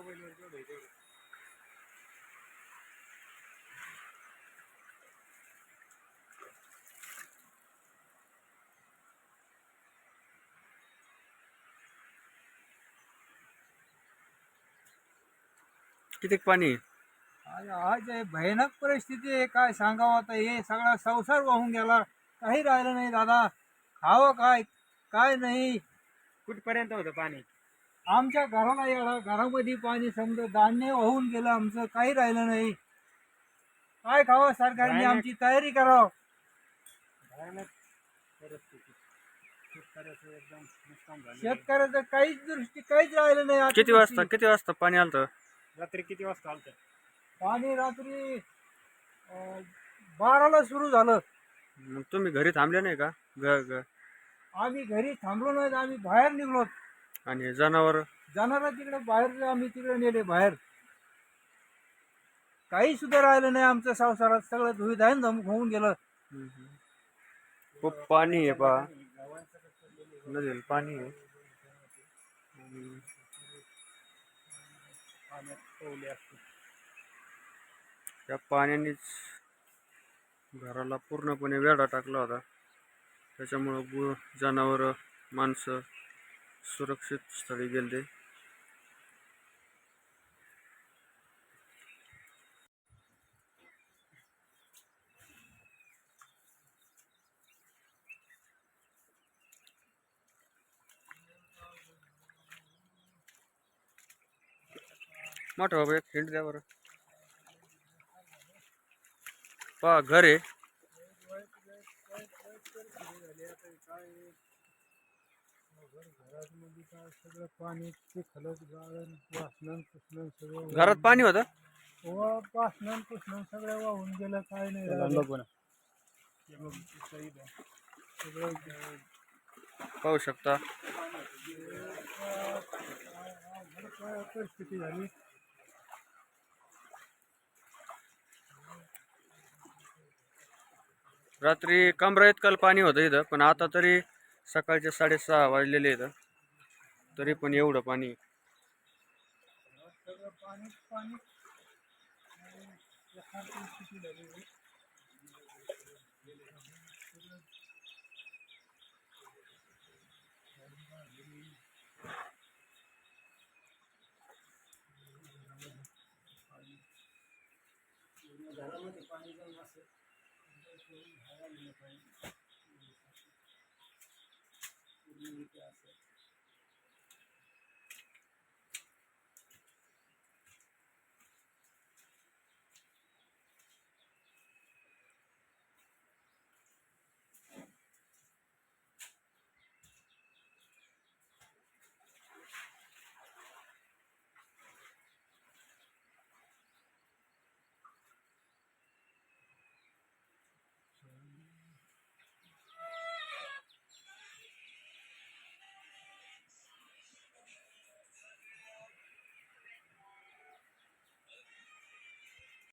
मोबाईलवर जेवढं आहे? तेवढं किती पाणी? आज भयानक परिस्थिती आहे. काय सांगावं आता? हे सगळा संसार वाहून गेला. काही राहिलं नाही दादा. खावं काय? काय नाही. कुठपर्यंत होतं पाणी? आमच्या घराला एवढा घरामध्ये पाणी समजा धान्य वाहून गेलं आमचं काही राहिलं नाही. काय खावं? सरकारने. आमची तयारी करावं. भयानक परिस्थिती शेतकऱ्याचं एकदम नुकसान झालं शेतकऱ्याचं काहीच दृष्टी काहीच राहिलं नाही किती वाजता. किती वाजता पाणी आलं? रात्री किती वाजता आलतं? पाणी रात्री अं, बाराला सुरू झालं. मग तुम्ही घरी थांबले नाही का? ग ग आम्ही घरी थांबलो नाही आम्ही बाहेर निघलो आणि जनावर? जाणारा तिकडे बाहेर आम्ही तिकडे नेले बाहेर. काही सुद्धा राहिलं नाही आमच्या संसारात. सगळं धुईधान धमक होऊन गेलं. खूप पाणी आहे पा नदीला पाणी आहे. त्या पाण्यानेच घराला पूर्णपणे वेढा टाकला होता. त्याच्यामुळं जनावरं माणसं सुरक्षित स्थळी गेले. मोठं बाबा एक हिंट द्या बरं. पहा घर. आहे सगळं पाणी चिखलत गाळण वासनं पुसणं सगळं घरात पाणी होतं? व वासनं पुसणं सगळं वाहून गेलं काय नाही राहिलं. सगळं पाहू शकता. काय परिस्थिती झाली. रात्री कमरा इतकं पाणी होतं इथं पण आता तरी सकाळचे साडेसहा वाजलेले आहेत. तरी पण एवढं पाणी पाणी घरामध्ये पाणी जाऊन असं আছে